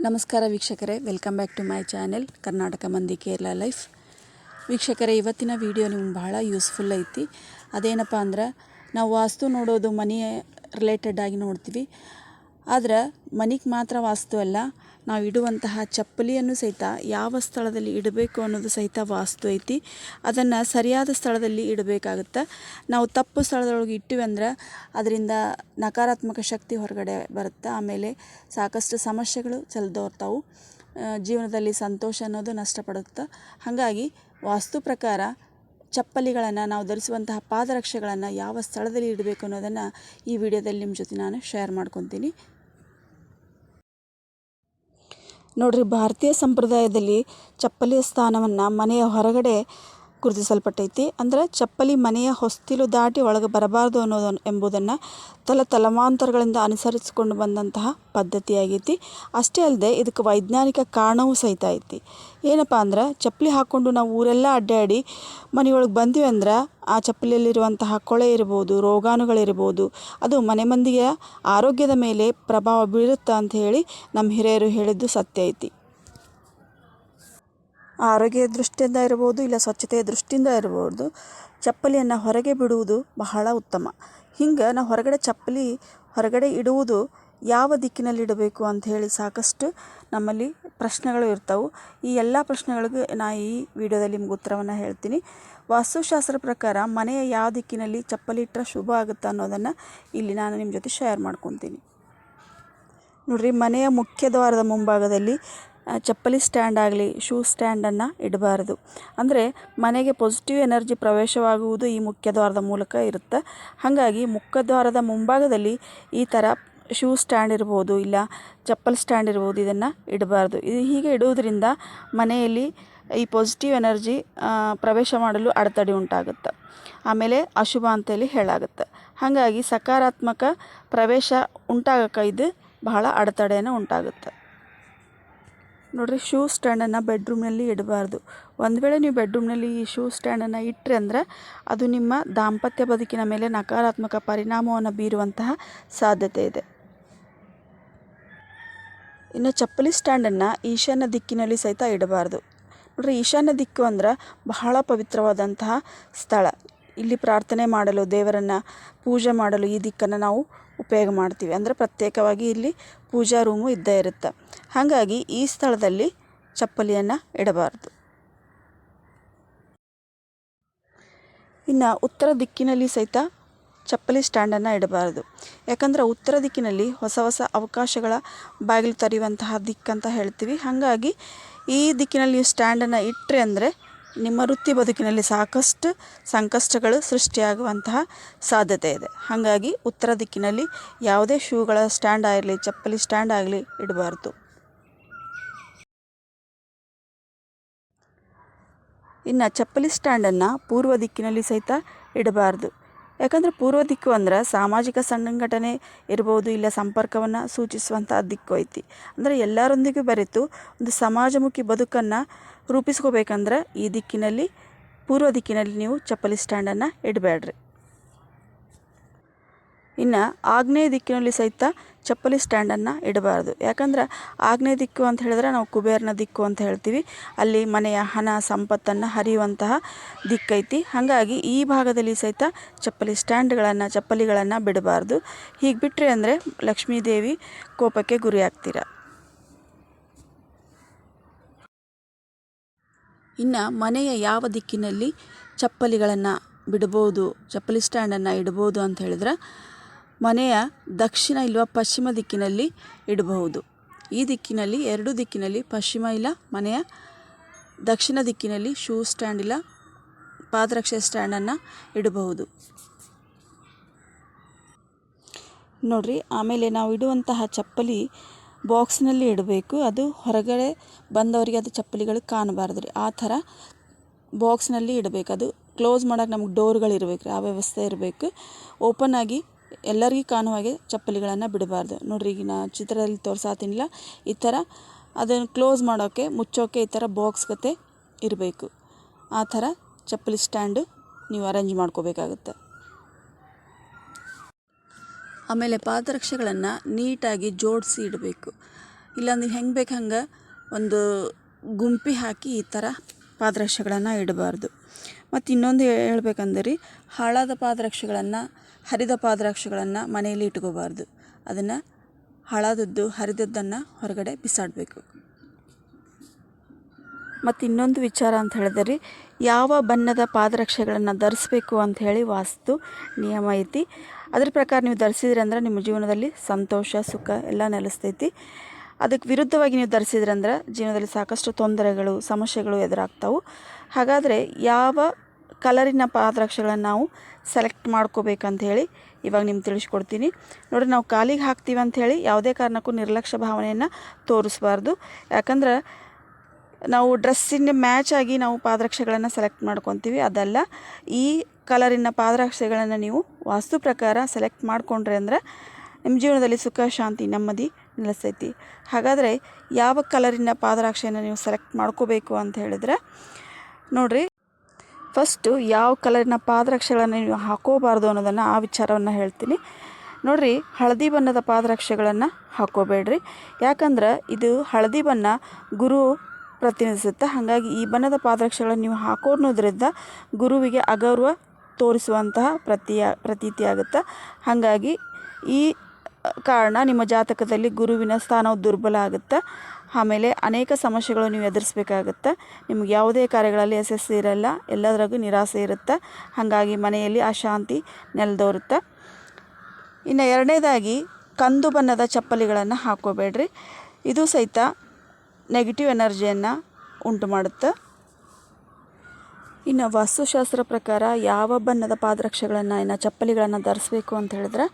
ನಮಸ್ಕಾರ ವೀಕ್ಷಕರೇ welcome back to my channel Karnataka ಮಂದಿ ಕೇರಳ ಲೈಫ್ ವೀಕ್ಷಕರೇ, ಇವತ್ತಿನ ವಿಡಿಯೋ ನಿಮ್ಗೆ ಭಾಳ ಯೂಸ್ಫುಲ್ ಐತಿ. ಅದೇನಪ್ಪ ಅಂದ್ರೆ, ನಾವು ವಾಸ್ತು ನೋಡೋದು ಮನೆ ರಿಲೇಟೆಡ್ ಆಗಿ ನೋಡ್ತೀವಿ. ಆದ್ರೆ ಮನೆಗೆ ಮಾತ್ರ ವಾಸ್ತು ಅಲ್ಲ, ನಾವು ಇಡುವಂತಹ ಚಪ್ಪಲಿಯನ್ನು ಸಹಿತ ಯಾವ ಸ್ಥಳದಲ್ಲಿ ಇಡಬೇಕು ಅನ್ನೋದು ಸಹಿತ ವಾಸ್ತು ಐತಿ. ಅದನ್ನು ಸರಿಯಾದ ಸ್ಥಳದಲ್ಲಿ ಇಡಬೇಕಾಗುತ್ತೆ. ನಾವು ತಪ್ಪು ಸ್ಥಳದೊಳಗೆ ಇಟ್ಟಿವಿ ಅಂದ್ರೆ ಅದರಿಂದ ನಕಾರಾತ್ಮಕ ಶಕ್ತಿ ಹೊರಗಡೆ ಬರುತ್ತೆ. ಆಮೇಲೆ ಸಾಕಷ್ಟು ಸಮಸ್ಯೆಗಳು ಚಲದೋರ್ತಾವು. ಜೀವನದಲ್ಲಿ ಸಂತೋಷ ಅನ್ನೋದು ನಷ್ಟಪಡುತ್ತೆ. ಹಾಗಾಗಿ ವಾಸ್ತು ಪ್ರಕಾರ ಚಪ್ಪಲಿಗಳನ್ನು ನಾವು ಧರಿಸುವಂತಹ ಪಾದರಕ್ಷೆಗಳನ್ನು ಯಾವ ಸ್ಥಳದಲ್ಲಿ ಇಡಬೇಕು ಅನ್ನೋದನ್ನು ಈ ವಿಡಿಯೋದಲ್ಲಿ ನಿಮ್ಮ ಜೊತೆ ನಾನು ಶೇರ್ ಮಾಡ್ಕೊತೀನಿ. ನೋಡ್ರಿ ಭಾರತೀಯ ಸಂಪ್ರದಾಯದಲ್ಲಿ ಚಪ್ಪಲಿಯ ಸ್ಥಾನವನ್ನು ಮನೆಯ ಹೊರಗಡೆ ಗುರುತಿಸಲ್ಪಟ್ಟೈತಿ. ಅಂದ್ರೆ ಚಪ್ಪಲಿ ಮನೆಯ ಹೊಸ್ತಿಲು ದಾಟಿ ಒಳಗೆ ಬರಬಾರ್ದು ಅನ್ನೋದು ಎಂಬುದನ್ನು ತಲ ತಲಮಾಂತರಗಳಿಂದ ಅನುಸರಿಸಿಕೊಂಡು ಬಂದಂತಹ ಪದ್ಧತಿಯಾಗೈತಿ. ಅಷ್ಟೇ ಅಲ್ಲದೆ ಇದಕ್ಕೆ ವೈಜ್ಞಾನಿಕ ಕಾರಣವೂ ಸಹಿತ ಐತಿ. ಏನಪ್ಪ ಅಂದ್ರೆ ಚಪ್ಪಲಿ ಹಾಕ್ಕೊಂಡು ನಾವು ಊರೆಲ್ಲ ಅಡ್ಡಾಡಿ ಮನೆಯೊಳಗೆ ಬಂದ್ವಿ ಅಂದ್ರೆ ಆ ಚಪ್ಪಲಿಯಲ್ಲಿರುವಂತಹ ಕೊಳೆ ಇರ್ಬೋದು, ರೋಗಾಣುಗಳಿರ್ಬೋದು, ಅದು ಮನೆ ಮಂದಿಯ ಆರೋಗ್ಯದ ಮೇಲೆ ಪ್ರಭಾವ ಬೀರುತ್ತಾ ಅಂತ ಹೇಳಿ ನಮ್ಮ ಹಿರಿಯರು ಹೇಳಿದ್ದು ಸತ್ಯ ಐತಿ. ಆರೋಗ್ಯ ದೃಷ್ಟಿಯಿಂದ ಇರ್ಬೋದು ಇಲ್ಲ ಸ್ವಚ್ಛತೆಯ ದೃಷ್ಟಿಯಿಂದ ಇರ್ಬೋದು ಚಪ್ಪಲಿಯನ್ನು ಹೊರಗೆ ಬಿಡುವುದು ಬಹಳ ಉತ್ತಮ. ಹಿಂಗೆ ನಾವು ಹೊರಗಡೆ ಚಪ್ಪಲಿ ಹೊರಗಡೆ ಇಡುವುದು ಯಾವ ದಿಕ್ಕಿನಲ್ಲಿ ಇಡಬೇಕು ಅಂತ ಹೇಳಿ ಸಾಕಷ್ಟು ನಮ್ಮಲ್ಲಿ ಪ್ರಶ್ನೆಗಳು ಇರ್ತವೆ. ಈ ಎಲ್ಲ ಪ್ರಶ್ನೆಗಳಿಗೂ ನಾ ಈ ವಿಡಿಯೋದಲ್ಲಿ ನಿಮ್ಗೆ ಉತ್ತರವನ್ನು ಹೇಳ್ತೀನಿ. ವಾಸ್ತುಶಾಸ್ತ್ರ ಪ್ರಕಾರ ಮನೆಯ ಯಾವ ದಿಕ್ಕಿನಲ್ಲಿ ಚಪ್ಪಲಿ ಇಟ್ಟರೆ ಶುಭ ಆಗುತ್ತೆ ಅನ್ನೋದನ್ನು ಇಲ್ಲಿ ನಾನು ನಿಮ್ಮ ಜೊತೆ ಶೇರ್ ಮಾಡ್ಕೊತೀನಿ. ನೋಡ್ರಿ ಮನೆಯ ಮುಖ್ಯ ದ್ವಾರದ ಮುಂಭಾಗದಲ್ಲಿ ಚಪ್ಪಲಿ ಸ್ಟ್ಯಾಂಡ್ ಆಗಲಿ ಶೂ ಸ್ಟ್ಯಾಂಡನ್ನು ಇಡಬಾರ್ದು. ಅಂದರೆ ಮನೆಗೆ ಪಾಸಿಟಿವ್ ಎನರ್ಜಿ ಪ್ರವೇಶವಾಗುವುದು ಈ ಮುಖ್ಯದ್ವಾರದ ಮೂಲಕ ಇರುತ್ತೆ. ಹಾಗಾಗಿ ಮುಖ್ಯದ್ವಾರದ ಮುಂಭಾಗದಲ್ಲಿ ಈ ಥರ ಶೂ ಸ್ಟ್ಯಾಂಡ್ ಇರ್ಬೋದು, ಇಲ್ಲ ಚಪ್ಪಲ್ ಸ್ಟ್ಯಾಂಡ್ ಇರ್ಬೋದು, ಇದನ್ನು ಇಡಬಾರ್ದು. ಇದು ಹೀಗೆ ಇಡುವುದರಿಂದ ಮನೆಯಲ್ಲಿ ಈ ಪಾಸಿಟಿವ್ ಎನರ್ಜಿ ಪ್ರವೇಶ ಮಾಡಲು ಅಡೆತಡೆ ಉಂಟಾಗುತ್ತೆ. ಆಮೇಲೆ ಅಶುಭ ಅಂತೇಳಿ ಹೇಳಾಗುತ್ತೆ. ಹಾಗಾಗಿ ಸಕಾರಾತ್ಮಕ ಪ್ರವೇಶ ಉಂಟಾಗಕ್ಕೆ ಇದು ಬಹಳ ಅಡೆತಡೆಯನ್ನು ಉಂಟಾಗುತ್ತೆ. ನೋಡಿರಿ ಶೂ ಸ್ಟ್ಯಾಂಡನ್ನು ಬೆಡ್ರೂಮ್ನಲ್ಲಿ ಇಡಬಾರ್ದು. ಒಂದು ವೇಳೆ ನೀವು ಬೆಡ್ರೂಮ್ನಲ್ಲಿ ಈ ಶೂ ಸ್ಟ್ಯಾಂಡನ್ನು ಇಟ್ಟರೆ ಅಂದರೆ ಅದು ನಿಮ್ಮ ದಾಂಪತ್ಯ ಬದುಕಿನ ಮೇಲೆ ನಕಾರಾತ್ಮಕ ಪರಿಣಾಮವನ್ನು ಬೀರುವಂತಹ ಸಾಧ್ಯತೆ ಇದೆ. ಇನ್ನು ಚಪ್ಪಲಿ ಸ್ಟ್ಯಾಂಡನ್ನು ಈಶಾನ್ಯ ದಿಕ್ಕಿನಲ್ಲಿ ಸಹಿತ ಇಡಬಾರ್ದು. ನೋಡ್ರಿ, ಈಶಾನ್ಯ ದಿಕ್ಕು ಅಂದ್ರೆ ಬಹಳ ಪವಿತ್ರವಾದಂತಹ ಸ್ಥಳ. ಇಲ್ಲಿ ಪ್ರಾರ್ಥನೆ ಮಾಡಲು, ದೇವರನ್ನು ಪೂಜೆ ಮಾಡಲು ಈ ದಿಕ್ಕನ್ನು ನಾವು ಉಪಯೋಗ ಮಾಡ್ತೀವಿ. ಅಂದರೆ ಪ್ರತ್ಯೇಕವಾಗಿ ಇಲ್ಲಿ ಪೂಜಾ ರೂಮು ಇದ್ದೇ ಇರುತ್ತೆ. ಹಾಗಾಗಿ ಈ ಸ್ಥಳದಲ್ಲಿ ಚಪ್ಪಲಿಯನ್ನು ಇಡಬಾರ್ದು. ಇನ್ನು ಉತ್ತರ ದಿಕ್ಕಿನಲ್ಲಿ ಸಹಿತ ಚಪ್ಪಲಿ ಸ್ಟ್ಯಾಂಡನ್ನು ಇಡಬಾರ್ದು. ಯಾಕಂದರೆ ಉತ್ತರ ದಿಕ್ಕಿನಲ್ಲಿ ಹೊಸ ಹೊಸ ಅವಕಾಶಗಳ ಬಾಗಿಲು ತರೆಯುವಂತಹ ದಿಕ್ಕಂತ ಹೇಳ್ತೀವಿ. ಹಾಗಾಗಿ ಈ ದಿಕ್ಕಿನಲ್ಲಿ ಸ್ಟ್ಯಾಂಡನ್ನು ಇಟ್ಟರೆ ಅಂದರೆ ನಿಮ್ಮ ವೃತ್ತಿ ಬದುಕಿನಲ್ಲಿ ಸಾಕಷ್ಟು ಸಂಕಷ್ಟಗಳು ಸೃಷ್ಟಿಯಾಗುವಂತಹ ಸಾಧ್ಯತೆ ಇದೆ. ಹಾಗಾಗಿ ಉತ್ತರ ದಿಕ್ಕಿನಲ್ಲಿ ಯಾವುದೇ ಶೂಗಳ ಸ್ಟ್ಯಾಂಡ್ ಆಗಲಿ, ಚಪ್ಪಲಿ ಸ್ಟ್ಯಾಂಡ್ ಆಗಲಿ ಇಡಬಾರ್ದು. ಇನ್ನು ಚಪ್ಪಲಿ ಸ್ಟ್ಯಾಂಡನ್ನು ಪೂರ್ವ ದಿಕ್ಕಿನಲ್ಲಿ ಸಹಿತ ಇಡಬಾರ್ದು. ಯಾಕಂದರೆ ಪೂರ್ವ ದಿಕ್ಕು ಅಂದ್ರೆ ಸಾಮಾಜಿಕ ಸಂಘಟನೆ ಇರ್ಬೋದು ಇಲ್ಲ ಸಂಪರ್ಕವನ್ನು ಸೂಚಿಸುವಂಥ ದಿಕ್ಕು ಐತಿ. ಅಂದರೆ ಎಲ್ಲರೊಂದಿಗೂ ಬರೆತು ಒಂದು ಸಮಾಜಮುಖಿ ಬದುಕನ್ನು ರೂಪಿಸ್ಕೋಬೇಕಂದ್ರೆ ಈ ದಿಕ್ಕಿನಲ್ಲಿ, ಪೂರ್ವ ದಿಕ್ಕಿನಲ್ಲಿ ನೀವು ಚಪ್ಪಲಿ ಸ್ಟ್ಯಾಂಡನ್ನು ಇಡಬೇಡ್ರಿ ಇನ್ನು ಆಗ್ನೇಯ ದಿಕ್ಕಿನಲ್ಲಿ ಸಹಿತ ಚಪ್ಪಲಿ ಸ್ಟ್ಯಾಂಡನ್ನು ಇಡಬಾರ್ದು. ಯಾಕಂದ್ರೆ ಆಗ್ನೇಯ ದಿಕ್ಕು ಅಂತ ಹೇಳಿದ್ರೆ ನಾವು ಕುಬೇರನ ದಿಕ್ಕು ಅಂತ ಹೇಳ್ತೀವಿ. ಅಲ್ಲಿ ಮನೆಯ ಹಣ, ಸಂಪತ್ತನ್ನು ಹರಿಯುವಂತಹ ದಿಕ್ಕೈತಿ. ಹಾಗಾಗಿ ಈ ಭಾಗದಲ್ಲಿ ಸಹಿತ ಚಪ್ಪಲಿ ಸ್ಟ್ಯಾಂಡ್ಗಳನ್ನು, ಚಪ್ಪಲಿಗಳನ್ನು ಬಿಡಬಾರ್ದು. ಹೀಗೆ ಬಿಟ್ಟರೆ ಅಂದರೆ ಲಕ್ಷ್ಮೀದೇವಿ ಕೋಪಕ್ಕೆ ಗುರಿಯಾಗ್ತೀರ? ಇನ್ನು ಮನೆಯ ಯಾವ ದಿಕ್ಕಿನಲ್ಲಿ ಚಪ್ಪಲಿಗಳನ್ನು ಬಿಡ್ಬೋದು ಚಪ್ಪಲಿ ಸ್ಟ್ಯಾಂಡನ್ನು ಇಡ್ಬೋದು ಅಂತ ಹೇಳಿದ್ರೆ ಮನೆಯ ದಕ್ಷಿಣ ಇಲ್ಲವ ಪಶ್ಚಿಮ ದಿಕ್ಕಿನಲ್ಲಿ ಇಡಬಹುದು. ಈ ದಿಕ್ಕಿನಲ್ಲಿ, ಎರಡು ದಿಕ್ಕಿನಲ್ಲಿ ಪಶ್ಚಿಮ ಇಲ್ಲ, ಮನೆಯ ದಕ್ಷಿಣ ದಿಕ್ಕಿನಲ್ಲಿ ಶೂ ಸ್ಟ್ಯಾಂಡ್ ಇಲ್ಲ, ಪಾದರಕ್ಷೆ ಸ್ಟ್ಯಾಂಡನ್ನು ಇಡಬಹುದು. ನೋಡಿರಿ, ಆಮೇಲೆ ನಾವು ಇಡುವಂತಹ ಚಪ್ಪಲಿ ಬಾಕ್ಸ್ನಲ್ಲಿ ಇಡಬೇಕು. ಅದು ಹೊರಗಡೆ ಬಂದವರಿಗೆ ಅದು ಚಪ್ಪಲಿಗಳು ಕಾಣಬಾರ್ದು ರೀ ಆ ಥರ ಬಾಕ್ಸ್ನಲ್ಲಿ ಇಡಬೇಕು. ಅದು ಕ್ಲೋಸ್ ಮಾಡೋಕೆ ನಮ್ಗೆ ಡೋರ್ಗಳು ಇರಬೇಕು ಆ ವ್ಯವಸ್ಥೆ ಇರಬೇಕು. ಓಪನ್ ಆಗಿ ಎಲ್ಲರಿಗೂ ಕಾಣುವ ಹಾಗೆ ಚಪ್ಪಲಿಗಳನ್ನು ಬಿಡಬಾರ್ದು. ನೋಡ್ರಿ ಈಗ ನಾ ಚಿತ್ರದಲ್ಲಿ ತೋರ್ಸಾತೀನಿಲ್ಲ. ಈ ಥರ ಅದನ್ನು ಕ್ಲೋಸ್ ಮಾಡೋಕ್ಕೆ ಮುಚ್ಚೋಕ್ಕೆ ಈ ಥರ ಬಾಕ್ಸ್ ಗತೆ ಇರಬೇಕು. ಆ ಥರ ಚಪ್ಪಲಿ ಸ್ಟ್ಯಾಂಡು ನೀವು ಅರೇಂಜ್ ಮಾಡ್ಕೋಬೇಕಾಗುತ್ತೆ. ಆಮೇಲೆ ಪಾದರಕ್ಷೆಗಳನ್ನು ನೀಟಾಗಿ ಜೋಡಿಸಿ ಇಡಬೇಕು. ಇಲ್ಲಾಂದ್ರೆ ಹೆಂಗೆ ಬೇಕು ಹಂಗೆ ಒಂದು ಗುಂಪಿ ಹಾಕಿ ಈ ಥರ ಪಾದರಕ್ಷೆಗಳನ್ನು ಇಡಬಾರ್ದು. ಮತ್ತು ಇನ್ನೊಂದು ಹೇಳ್ಬೇಕಂದ್ರೆ ಹಾಳಾದ ಪಾದರಕ್ಷೆಗಳನ್ನು ಹರಿದ ಪಾದರಕ್ಷೆಗಳನ್ನು ಮನೆಯಲ್ಲಿ ಇಟ್ಕೋಬಾರ್ದು. ಅದನ್ನು ಹಳದದ್ದು ಹರಿದದ್ದನ್ನು ಹೊರಗಡೆ ಬಿಸಾಡಬೇಕು. ಮತ್ತು ಇನ್ನೊಂದು ವಿಚಾರ ಅಂತ ಹೇಳಿದ್ರೆ, ಯಾವ ಬಣ್ಣದ ಪಾದರಕ್ಷೆಗಳನ್ನು ಧರಿಸ್ಬೇಕು ಹೇಳಿ ವಾಸ್ತು, ನಿಯಮ ಐತಿ. ಅದ್ರ ಪ್ರಕಾರ ನೀವು ಧರಿಸಿದ್ರಿ ಅಂದ್ರೆ ನಿಮ್ಮ ಜೀವನದಲ್ಲಿ ಸಂತೋಷ, ಸುಖ ಎಲ್ಲ ನೆಲೆಸ್ತೈತಿ. ಅದಕ್ಕೆ ವಿರುದ್ಧವಾಗಿ ನೀವು ಧರಿಸಿದ್ರಂದ್ರೆ ಜೀವನದಲ್ಲಿ ಸಾಕಷ್ಟು ತೊಂದರೆಗಳು, ಸಮಸ್ಯೆಗಳು ಎದುರಾಗ್ತಾವೆ. ಹಾಗಾದರೆ ಯಾವ ಕಲರಿನ ಪಾದರಕ್ಷೆಗಳನ್ನು ನಾವು ಸೆಲೆಕ್ಟ್ ಮಾಡ್ಕೋಬೇಕಂತ ಹೇಳಿ ಇವಾಗ ನಿಮ್ಗೆ ತಿಳಿಸ್ಕೊಡ್ತೀನಿ. ನೋಡಿ ನಾವು ಕಾಲಿಗೆ ಹಾಕ್ತೀವಿ ಅಂಥೇಳಿ ಯಾವುದೇ ಕಾರಣಕ್ಕೂ ನಿರ್ಲಕ್ಷ್ಯ ಭಾವನೆಯನ್ನು ತೋರಿಸ್ಬಾರ್ದು. ಯಾಕಂದ್ರೆ ನಾವು ಡ್ರೆಸ್ಸಿನ ಮ್ಯಾಚ್ ಆಗಿ ನಾವು ಪಾದರಕ್ಷೆಗಳನ್ನು ಸೆಲೆಕ್ಟ್ ಮಾಡ್ಕೊತೀವಿ. ಅದಲ್ಲ, ಈ ಕಲರಿನ ಪಾದರಕ್ಷೆಗಳನ್ನು ನೀವು ವಾಸ್ತು ಪ್ರಕಾರ ಸೆಲೆಕ್ಟ್ ಮಾಡಿಕೊಂಡ್ರೆ ಅಂದರೆ ನಿಮ್ಮ ಜೀವನದಲ್ಲಿ ಸುಖ, ಶಾಂತಿ, ನೆಮ್ಮದಿ ನೆಲೆಸೈತಿ. ಹಾಗಾದರೆ ಯಾವ ಕಲರಿನ ಪಾದರಾಕ್ಷೆಯನ್ನು ನೀವು ಸೆಲೆಕ್ಟ್ ಮಾಡ್ಕೋಬೇಕು ಅಂತ ಹೇಳಿದ್ರೆ, ನೋಡಿರಿ ಫಸ್ಟು ಯಾವ ಕಲರಿನ ಪಾದರಕ್ಷೆಗಳನ್ನು ನೀವು ಹಾಕೋಬಾರ್ದು ಅನ್ನೋದನ್ನು ಆ ವಿಚಾರವನ್ನು ಹೇಳ್ತೀನಿ. ನೋಡಿರಿ, ಹಳದಿ ಬಣ್ಣದ ಪಾದರಕ್ಷೆಗಳನ್ನು ಹಾಕೋಬೇಡ್ರಿ. ಯಾಕಂದ್ರೆ ಇದು ಹಳದಿ ಬಣ್ಣ ಗುರು ಪ್ರತಿನಿಧಿಸುತ್ತೆ. ಹಾಗಾಗಿ ಈ ಬಣ್ಣದ ಪಾದರಕ್ಷೆಗಳನ್ನು ನೀವು ಹಾಕೋದ್ರಿಂದ ಗುರುವಿಗೆ ಅಗೌರವ ತೋರಿಸುವಂತಹ ಪ್ರತಿಯ, ಪ್ರತೀತಿ ಆಗುತ್ತೆ. ಹಾಗಾಗಿ ಈ ಕಾರಣ ನಿಮ್ಮ ಜಾತಕದಲ್ಲಿ ಗುರುವಿನ ಸ್ಥಾನವು ದುರ್ಬಲ ಆಗುತ್ತೆ. ಆಮೇಲೆ ಅನೇಕ ಸಮಸ್ಯೆಗಳು ನೀವು ಎದುರಿಸ್ಬೇಕಾಗತ್ತೆ. ನಿಮ್ಗೆ ಯಾವುದೇ ಕಾರ್ಯಗಳಲ್ಲಿ ಯಶಸ್ಸು ಇರಲ್ಲ, ಎಲ್ಲದರಾಗೂ ನಿರಾಸೆ ಇರುತ್ತೆ. ಹಾಗಾಗಿ ಮನೆಯಲ್ಲಿ ಅಶಾಂತಿ ನೆಲೆದೋರುತ್ತೆ. ಇನ್ನು ಎರಡನೇದಾಗಿ ಕಂದು ಬಣ್ಣದ ಚಪ್ಪಲಿಗಳನ್ನು ಹಾಕೋಬೇಡ್ರಿ ಇದು ಸಹಿತ ನೆಗೆಟಿವ್ ಎನರ್ಜಿಯನ್ನು ಉಂಟು ಮಾಡುತ್ತೆ. ಇನ್ನು ವಾಸ್ತುಶಾಸ್ತ್ರ ಪ್ರಕಾರ ಯಾವ ಬಣ್ಣದ ಪಾದರಕ್ಷೆಗಳನ್ನು, ಇನ್ನು ಚಪ್ಪಲಿಗಳನ್ನು ಧರಿಸ್ಬೇಕು ಅಂತ ಹೇಳಿದ್ರೆ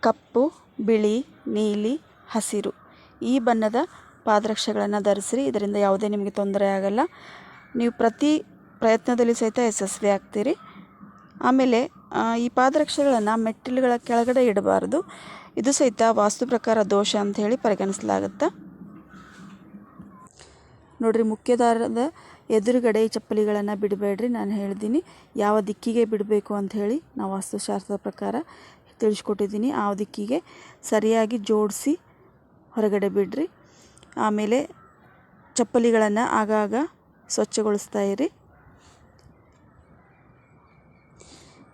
ಕಪ್ಪು, ಬಿಳಿ, ನೀಲಿ, ಹಸಿರು. ಈ ಬಣ್ಣದ ಪಾದರಕ್ಷೆಗಳನ್ನು ಧರಿಸಿರಿ, ಇದರಿಂದ ಯಾವುದೇ ನಿಮಗೆ ತೊಂದರೆ ಆಗಲ್ಲ. ನೀವು ಪ್ರತಿ ಪ್ರಯತ್ನದಲ್ಲಿ ಸಹಿತ ಯಶಸ್ವಿ ಆಗ್ತೀರಿ. ಆಮೇಲೆ ಈ ಪಾದರಕ್ಷೆಗಳನ್ನು ಮೆಟ್ಟಿಲುಗಳ ಕೆಳಗಡೆ ಇಡಬಾರ್ದು. ಇದು ಸಹಿತ ವಾಸ್ತು ಪ್ರಕಾರ ದೋಷ ಅಂತ ಹೇಳಿ ಪರಿಗಣಿಸಲಾಗುತ್ತೆ? ನೋಡಿರಿ, ಮುಖ್ಯದಾರದ ಎದುರುಗಡೆ ಚಪ್ಪಲಿಗಳನ್ನು ಬಿಡಬೇಡ್ರಿ. ನಾನು ಹೇಳಿದ್ದೀನಿ ಯಾವ ದಿಕ್ಕಿಗೆ ಬಿಡಬೇಕು ಅಂತ ಹೇಳಿ ನಾವು ವಾಸ್ತುಶಾಸ್ತ್ರದ ಪ್ರಕಾರ ತಿಳಿಸ್ಕೊಟ್ಟಿದ್ದೀನಿ ಆ ದಿಕ್ಕಿಗೆ ಸರಿಯಾಗಿ ಜೋಡಿಸಿ ಹೊರಗಡೆ ಬಿಡ್ರಿ. ಆಮೇಲೆ ಚಪ್ಪಲಿಗಳನ್ನು ಆಗಾಗ ಸ್ವಚ್ಛಗೊಳಿಸ್ತಾ ಇರಿ.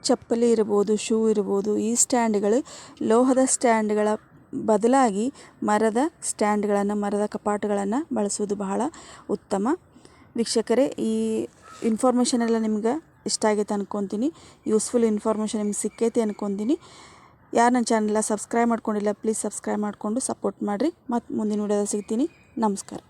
ಚಪ್ಪಲಿ ಇರ್ಬೋದು, ಶೂ ಇರ್ಬೋದು, ಈ ಸ್ಟ್ಯಾಂಡ್ಗಳು ಲೋಹದ ಸ್ಟ್ಯಾಂಡ್ಗಳ ಬದಲಾಗಿ ಮರದ ಸ್ಟ್ಯಾಂಡ್ಗಳನ್ನು, ಮರದ ಕಪಾಟುಗಳನ್ನು ಬಳಸುವುದು ಬಹಳ ಉತ್ತಮ. ವೀಕ್ಷಕರೇ, ಈ ಇನ್ಫಾರ್ಮೇಷನ್ ಎಲ್ಲ ನಿಮ್ಗೆ ಇಷ್ಟ ಆಗೈತೆ ಅನ್ಕೊತೀನಿ. ಯೂಸ್ಫುಲ್ ಇನ್ಫಾರ್ಮೇಷನ್ ನಿಮ್ಗೆ ಸಿಕ್ಕೈತಿ ಅನ್ಕೊತೀನಿ. ಯಾರು ನನ್ನ ಚಾನಲ್ನ ಸಬ್ಸ್ಕ್ರೈಬ್ ಮಾಡ್ಕೊಂಡಿಲ್ಲ ಪ್ಲೀಸ್ ಸಬ್ಸ್ಕ್ರೈಬ್ ಮಾಡಿಕೊಂಡು ಸಪೋರ್ಟ್ ಮಾಡಿರಿ. ಮತ್ತು ಮುಂದಿನ ವಿಡಿಯೋದಲ್ಲಿ ಸಿಗ್ತೀನಿ. ನಮಸ್ಕಾರ.